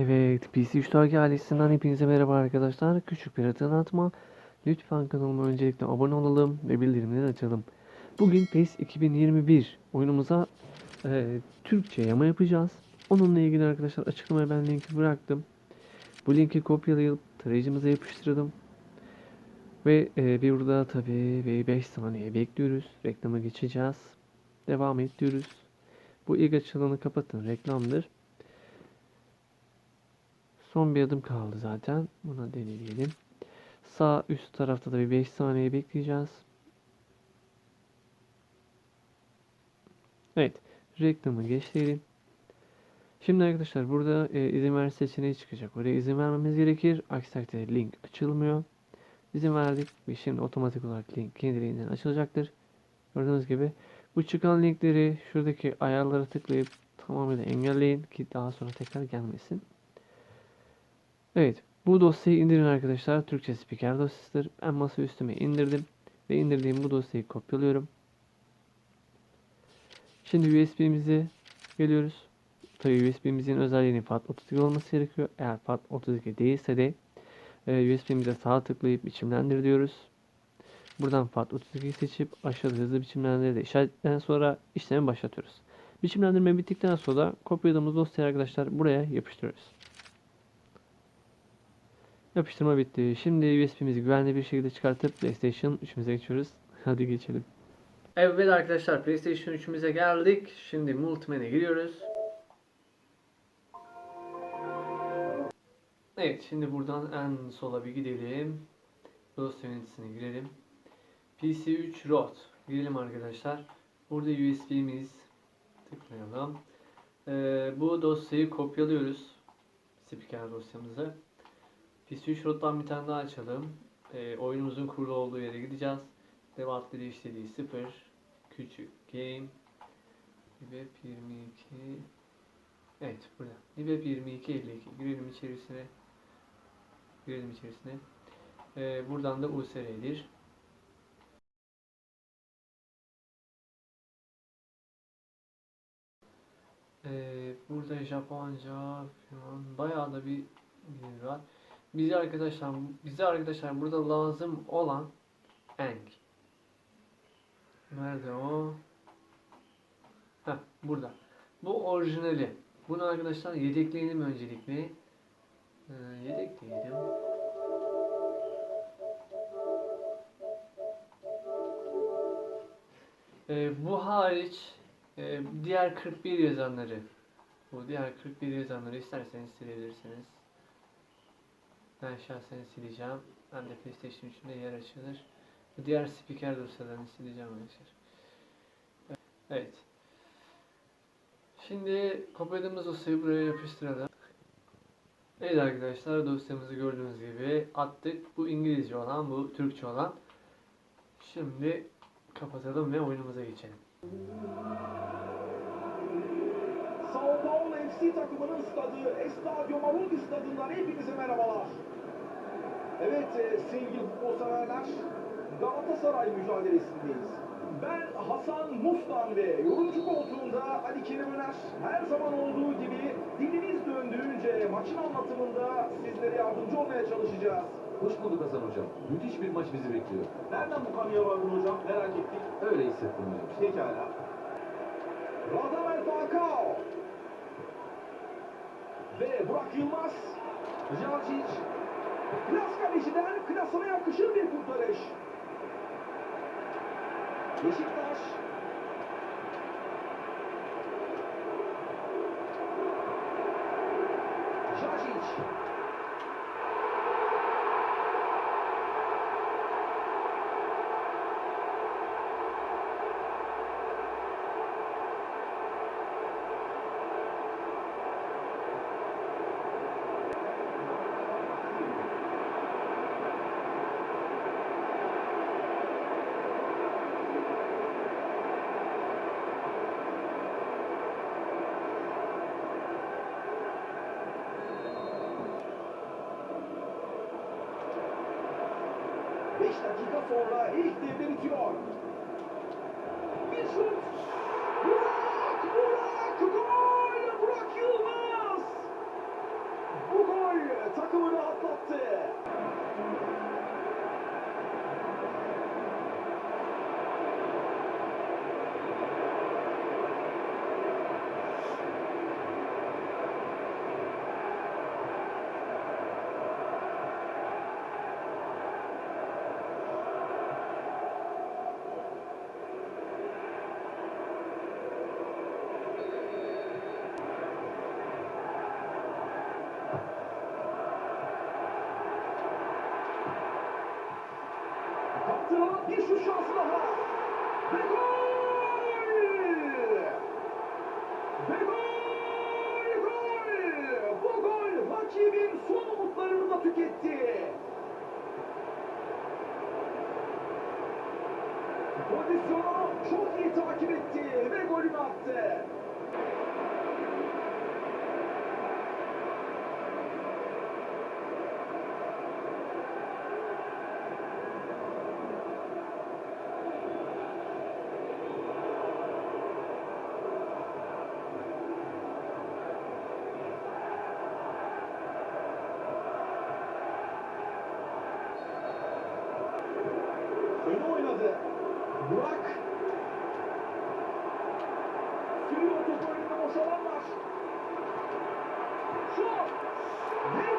Evet, PC 3 Target ailesinden hepinize merhaba arkadaşlar. Küçük bir hatırlatma. Lütfen kanalıma öncelikle abone olalım ve bildirimleri açalım. Bugün PES 2021 oyunumuza e, Türkçe yama yapacağız. Onunla ilgili arkadaşlar açıklamaya ben linki bıraktım. Bu linki kopyalayıp tarayıcımıza yapıştıralım. Ve e, bir burada tabii bir 5 saniye bekliyoruz. Reklama geçeceğiz. Devam et diyoruz. Bu ilk açılanı kapatın. Reklamdır. Son bir adım kaldı zaten. Buna deneyelim. Sağ üst tarafta da bir 5 saniye bekleyeceğiz. Evet. Reklamı geçtirelim. Şimdi arkadaşlar burada e, izin ver seçeneği çıkacak. Oraya izin vermemiz gerekir. Aksi takdirde link açılmıyor. İzin verdik ve şimdi otomatik olarak link kendiliğinden açılacaktır. Gördüğünüz gibi bu çıkan linkleri şuradaki ayarlara tıklayıp tamamıyla engelleyin ki daha sonra tekrar gelmesin. Evet, bu dosyayı indirin arkadaşlar. Türkçe spiker dosyasıdır. Ben masa üstüme indirdim ve indirdiğim bu dosyayı kopyalıyorum. Şimdi USB'mizi geliyoruz. Tabii USB'mizin özelliğinin FAT32 olması gerekiyor. Eğer FAT32 değilse de e, USB'mize sağ tıklayıp biçimlendir diyoruz. Buradan FAT32'yi seçip aşağıda hızlı biçimlendir de işaretten sonra işlemi başlatıyoruz. Biçimlendirme bittikten sonra kopyaladığımız dosyayı arkadaşlar buraya yapıştırıyoruz. Yapıştırma bitti. Şimdi USB'mizi güvenli bir şekilde çıkartıp PlayStation 3'ümüze geçiyoruz. Hadi geçelim. Evet arkadaşlar PlayStation 3'ümüze geldik. Şimdi Multiman'e giriyoruz. Evet şimdi buradan en sola bir gidelim. Dosya yöneticisine girelim. PC3 ROT girelim arkadaşlar. Burada USB'miz tıklayalım. Ee, bu dosyayı kopyalıyoruz. Spiker dosyamızı. PC3 ROT'tan bir tane daha açalım. Ee, oyunumuzun kurulu olduğu yere gideceğiz. Devat biri işlediği 0 küçük game Web 22 Evet burada. Web 22 52 girelim içerisine. Girelim içerisine. Ee, buradan da USR'dir. Ee, burada Japonca falan bayağı da bir dil var. Bize arkadaşlar bize arkadaşlar burada lazım olan eng. Nerede o? Heh, burada. Bu orijinali. Bunu arkadaşlar yedekleyelim öncelikle. Ee, yedekleyelim. Ee, bu hariç e, diğer 41 yazanları bu diğer 41 yazanları isterseniz silebilirsiniz. Ben şahsen sileceğim. Ben de PlayStation 3'ümde yer açılır. Diğer spiker dosyalarını sileceğim arkadaşlar. Evet. Şimdi kopyaladığımız dosyayı buraya yapıştıralım. Evet arkadaşlar dosyamızı gördüğünüz gibi attık. Bu İngilizce olan, bu Türkçe olan. Şimdi kapatalım ve oyunumuza geçelim. Sao Paulo FC takımının stadı Estadio Marundi stadından hepinize merhabalar. Evet e, sevgili futbol severler Galatasaray mücadelesindeyiz. Ben Hasan Mustan ve yorumcu koltuğunda Ali Kerim Öner her zaman olduğu gibi diliniz döndüğünce maçın anlatımında sizlere yardımcı olmaya çalışacağız. Hoş bulduk Hasan Hocam. Müthiş bir maç bizi bekliyor. Nereden bu kanıya vardın hocam merak ettik. Öyle hissettim hocam. Pekala. Radamel Falcao. Ve Burak Yılmaz. Jacic. Klas kaleciden klasına yakışır bir kurtarış. Beşiktaş. Beşiktaş'ı kafa ihtiyarları bitiriyor. Bir şut Ve gol! Gol! Bu gol rakibin son umutlarını da tüketti. Pozisyonu çok iyi takip etti ve golünü attı. クノーイノズブラック。強いところにも収まりますさあ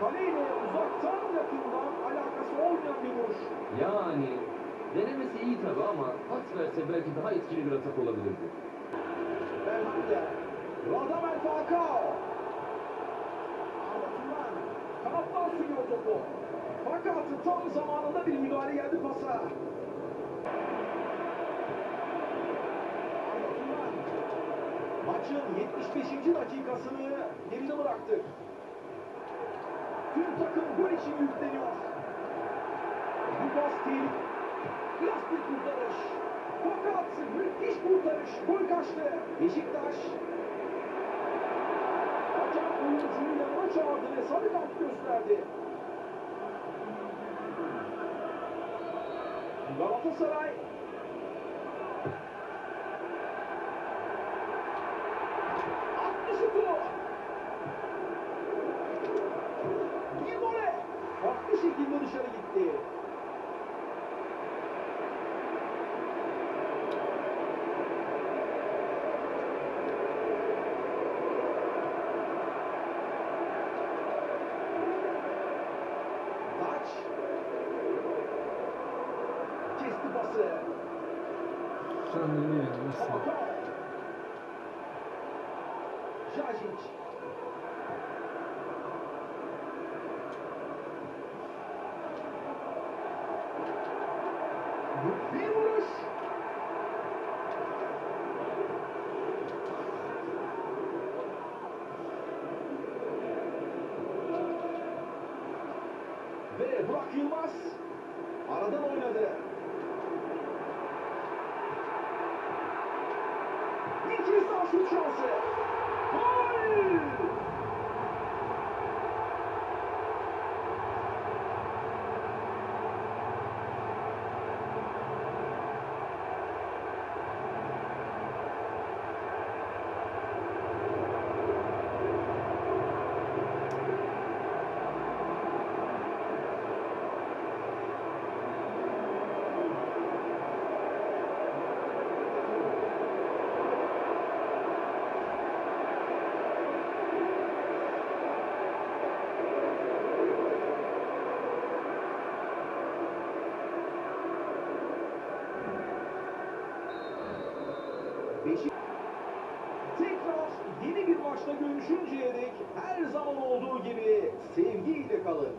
Kaleyle uzaktan yakından alakası olmayan bir vuruş. Yani denemesi iyi tabii ama pas verse belki daha etkili bir atak olabilirdi. Belhanda. Radamel Falcao. Arda Turan. Kanattan sürüyor topu. Fakat tam zamanında bir müdahale geldi pasa. Maçın 75. dakikasını geride bıraktık. Tüm takım gol için yükleniyor. Bu pas değil. Biraz bir kurtarış. Fakat müthiş kurtarış. Gol kaçtı. Beşiktaş. Hakem oyuncuyu yanına çağırdı ve sarı kart gösterdi. Galatasaray Aleluia, né? você. Já, gente. Kez daha maçta görüşünceye dek her zaman olduğu gibi sevgiyle kalın.